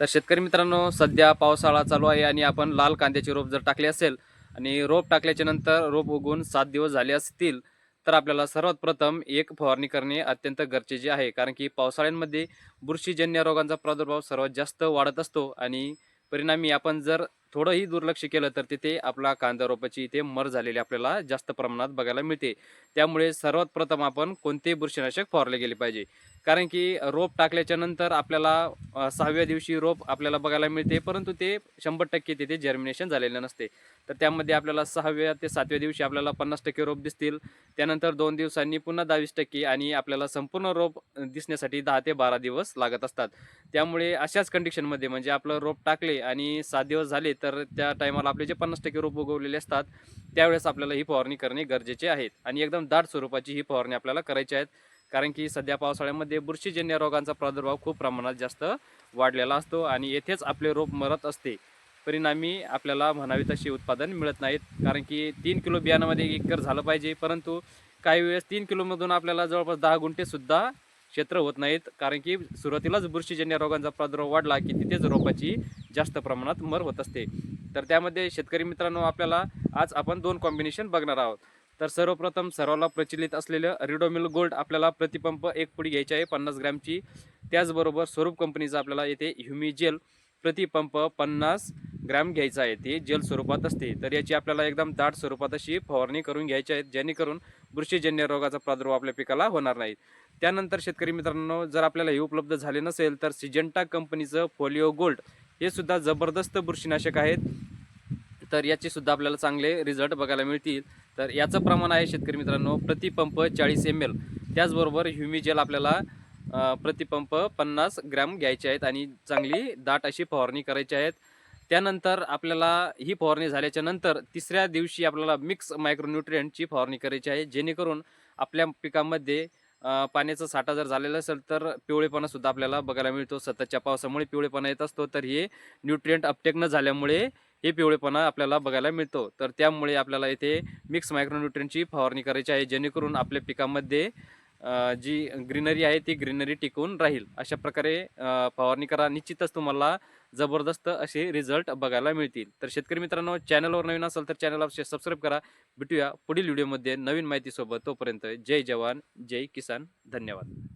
तर शेतकरी मित्रांनो सध्या पावसाळा चालू आहे आणि आपण लाल कांद्याचे रोप जर टाकले असेल आणि रोप टाकल्याच्या नंतर रोप उगवून सात दिवस झाले असतील तर आपल्याला सर्वात प्रथम एक फवारणी करणे अत्यंत गरजेचे आहे. कारण की पावसाळ्यांमध्ये बुरशीजन्य रोगांचा प्रादुर्भाव सर्वात जास्त वाढत असतो आणि परिणामी आपण जर थोडंही दुर्लक्ष केलं तर तिथे आपला कांदा रोपाची इथे मर झालेली आपल्याला जास्त प्रमाणात बघायला मिळते. त्यामुळे सर्वात प्रथम आपण कोणते बुरशीनाशक फवारले गेले पाहिजे? कारण की रोप टाकल्याच्या नंतर आपल्याला सहाव्या दिवशी रोप आपल्याला बघायला मिळते परंतु ते शंभर टक्के तिथे जर्मिनेशन झालेलं नसते. तर त्यामध्ये आपल्याला सहाव्या ते सातव्या दिवशी आपल्याला पन्नास टक्के रोप दिसतील. त्यानंतर दोन दिवसांनी पुन्हा दहावीस टक्के आणि आपल्याला संपूर्ण रोप दिसण्यासाठी दहा ते बारा दिवस लागत असतात. त्यामुळे अशाच कंडिशनमध्ये म्हणजे आपलं रोप टाकले आणि सात दिवस झाले तर त्या टायमाला आपले जे पन्नास टक्के रोप उगवलेले असतात त्यावेळेस आपल्याला ही फवारणी करणे गरजेचे आहेत आणि एकदम दाट स्वरूपाची ही फवारणी आपल्याला करायची आहेत कारण की सध्या पावसाळ्यामध्ये बुरशीजन्य रोगांचा प्रादुर्भाव खूप प्रमाणात जास्त वाढलेला असतो आणि येथेच आपले रोप मरत असते. परिणामी आपल्याला म्हणावी तसे उत्पादन मिळत नाहीत. कारण की तीन किलो बियाणामध्ये एक एकर झालं पाहिजे. परंतु काही वेळेस तीन किलोमधून आपल्याला जवळपास दहा गुंठेसुद्धा क्षेत्र होत नाहीत. कारण की सुरुवातीलाच बुरशीजन्य रोगांचा प्रादुर्भाव वाढला की तिथेच रोपाची जास्त प्रमाणात मर होत असते. तर त्यामध्ये शेतकरी मित्रांनो आपल्याला आज आपण दोन कॉम्बिनेशन बघणार आहोत. तर सर्वप्रथम सर्वाला प्रचलित असलेलं रिडोमिल गोल्ड आपल्याला प्रतिपंप एक पुडी घ्यायची आहे पन्नास ग्रॅमची. त्याचबरोबर स्वरूप कंपनीचं आपल्याला येथे ह्युमिजेल प्रतिपंप पन्नास ग्रॅम घ्यायचं आहे. ते जेल स्वरूपात असते. तर याची आपल्याला एकदम दाट स्वरूपात अशी फवारणी करून घ्यायची आहे जेणेकरून बुरशीजन्य रोगाचा प्रादुर्भाव आपल्या पिकाला होणार नाही. त्यानंतर शेतकरी मित्रांनो जर आपल्याला हे उपलब्ध झाले नसेल तर सिजेंटा कंपनीचं फोलिओ गोल्ड हे सुद्धा जबरदस्त बुरशीनाशक आहेत. तर याचे सुद्धा आपल्याला चांगले रिझल्ट बघायला मिळतील. तर याचं प्रमाण आहे शेतकरी मित्रांनो प्रतिपंप चाळीस एम एल त्याचबरोबर ह्युमिजेल आपल्याला प्रतिपंप पन्नास ग्रॅम घ्यायचे आहेत आणि चांगली दाट अशी फवारणी करायची आहेत. त्यानंतर आपल्याला ही फवारणी झाल्याच्यानंतर तिसऱ्या दिवशी आपल्याला मिक्स मायक्रोन्युट्रियंटची फवारणी करायची आहे जेणेकरून आपल्या पिकामध्ये पाण्याचा साठा जर झालेला असेल तर पिवळेपणासुद्धा आपल्याला बघायला मिळतो. सततच्या पावसामुळे पिवळेपणा येत असतो. तर हे न्यूट्रियंट अपटेक न झाल्यामुळे हे पिवळेपणा आपल्याला बघायला मिळतो. तर त्यामुळे आपल्याला इथे मिक्स मायक्रोन्युट्रियनची फवारणी करायची आहे जेणेकरून आपल्या पिकामध्ये जी ग्रीनरी आहे ती ग्रीनरी टिकून राहील. अशा प्रकारे फवारणी करा. निश्चितच तुम्हाला जबरदस्त असे रिझल्ट बघायला मिळतील. तर शेतकरी मित्रांनो चॅनलवर नवीन असेल तर चॅनल सबस्क्राईब करा. भेटूया पुढील व्हिडिओमध्ये नवीन माहितीसोबत. तोपर्यंत जय जवान जय किसान. धन्यवाद.